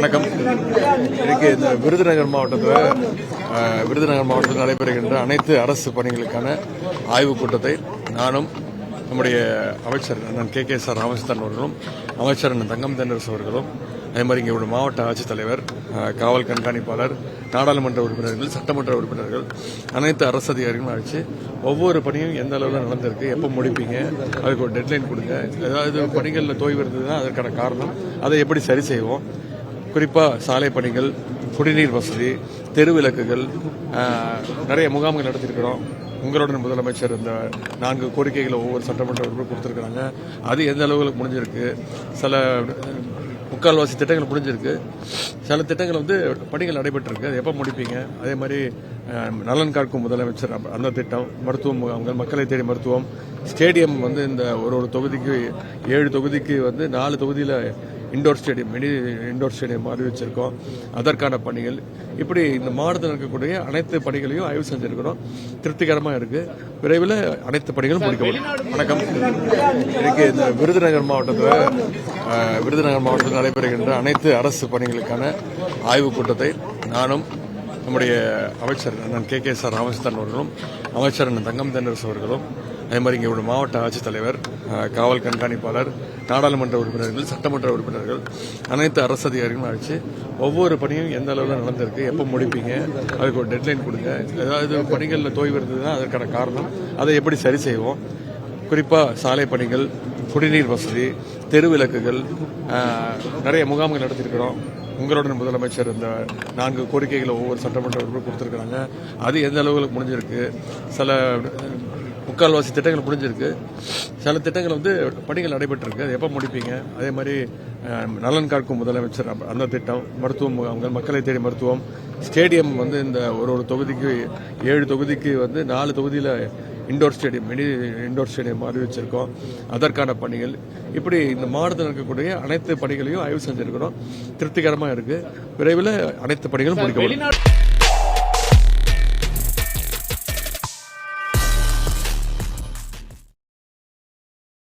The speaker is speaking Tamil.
வணக்கம். இன்னைக்கு இந்த விருதுநகர் மாவட்டத்தில் விருதுநகர் மாவட்டத்தில் நடைபெறுகின்ற அனைத்து அரசு பணிகளுக்கான ஆய்வுக் கூட்டத்தை நானும் நம்முடைய அமைச்சர் அண்ணன் கே கே சார் ராமச்சந்திரன் அவர்களும் அமைச்சர் அண்ணன் தங்கம் தென்னரசு அவர்களும் அதே மாதிரி இங்கே உள்ள மாவட்ட ஆட்சித்தலைவர் காவல் கண்காணிப்பாளர் நாடாளுமன்ற உறுப்பினர்கள் சட்டமன்ற உறுப்பினர்கள் அனைத்து அரசு அதிகாரிகளும் அழைச்சு ஒவ்வொரு பணியும் எந்த அளவில் நடந்திருக்கு எப்போ முடிப்பீங்க அதுக்கு ஒரு டெட்லைன் கொடுங்க. ஏதாவது பணிகளில் தோய்வு இருந்ததுன்னா அதற்கான காரணம் அதை எப்படி சரி செய்வோம் குறிப்பாக சாலை பணிகள் குடிநீர் வசதி தெருவிளக்குகள் நிறைய முகாம்கள் நடத்தியிருக்கிறோம். உங்களுடன் முதலமைச்சர் இந்த நான்கு கோரிக்கைகளை ஒவ்வொரு சட்டமன்ற உறுப்பினர் கொடுத்துருக்காங்க அது எந்த அளவுக்கு முடிஞ்சிருக்கு? சில முக்கால்வாசி திட்டங்கள் முடிஞ்சிருக்கு. சில திட்டங்கள் வந்து பணிகள் நடைபெற்றிருக்கு. அது எப்போ முடிப்பீங்க? அதே மாதிரி நலன் காக்கும் முதலமைச்சர் அந்த திட்டம் மருத்துவ முகாம்கள் மக்களை தேடி மருத்துவம். ஸ்டேடியம் வந்து இந்த ஒரு ஒரு தொகுதிக்கு ஏழு தொகுதிக்கு வந்து நாலு தொகுதியில் indoor stadium mini indoor stadium அறிவிச்சிருக்கோம் அதற்கான பணிகள். இப்படி இந்த மாவட்டத்தில் இருக்கக்கூடிய அனைத்து பணிகளையும் ஆய்வு செஞ்சிருக்கிறோம். திருப்திகரமாக இருக்குது விரைவில் அனைத்து பணிகளும் முடிக்கப்படும். வணக்கம். இன்றைக்கு இந்த விருதுநகர் மாவட்டத்தில் விருதுநகர் மாவட்டத்தில் நடைபெறுகின்ற அனைத்து அரசு பணிகளுக்கான ஆய்வுக் கூட்டத்தை நானும் நம்முடைய அமைச்சர் அண்ணன் கே கே சார் ராமச்சந்திரன் அவர்களும் அமைச்சர் அண்ணன் தங்கம் தென்னரசு அவர்களும் அதே மாதிரி இங்கே உள்ள மாவட்ட ஆட்சித்தலைவர் காவல் கண்காணிப்பாளர் நாடாளுமன்ற உறுப்பினர்கள் சட்டமன்ற உறுப்பினர்கள் அனைத்து அரசு அதிகாரிகளும் அழைச்சி ஒவ்வொரு பணியும் எந்த அளவில் நடந்திருக்கு எப்போ முடிப்பீங்க அதுக்கு ஒரு டெட்லைன் கொடுங்க. ஏதாவது பணிகளில் தோய்வு இருந்ததுன்னா அதற்கான காரணம். அதை எப்படி சரி செய்வோம்? குறிப்பாக சாலை பணிகள் குடிநீர் வசதி தெருவிளக்குகள் நிறைய முகாம்கள் நடத்தியிருக்கிறோம் உங்களுடன் முதலமைச்சர் இந்த நான்கு கோரிக்கைகளை ஒவ்வொரு சட்டமன்ற உறுப்பினர் கொடுத்துருக்காங்க அது எந்த அளவுக்கு முடிஞ்சிருக்கு? சில முக்கால்வாசி திட்டங்கள் முடிஞ்சிருக்கு. சில திட்டங்கள் வந்து பணிகள் நடைபெற்றிருக்கு. அது எப்போ முடிப்பீங்க? அதே மாதிரி நலன் காக்கும் முதலமைச்சர் அந்த திட்டம் மருத்துவம் முகாம்கள் மக்களை தேடி மருத்துவம். ஸ்டேடியம் வந்து இந்த ஒரு ஒரு தொகுதிக்கு ஏழு தொகுதிக்கு வந்து நாலு தொகுதியில் indoor stadium mini indoor stadium அறிவிச்சிருக்கோம் அதற்கான பணிகள். இப்படி இந்த மாவட்டத்தில் இருக்கக்கூடிய அனைத்து பணிகளையும் ஆய்வு செஞ்சிருக்கிறோம். திருப்திகரமாக இருக்குது விரைவில் அனைத்து பணிகளும் முடிக்கப்படும்.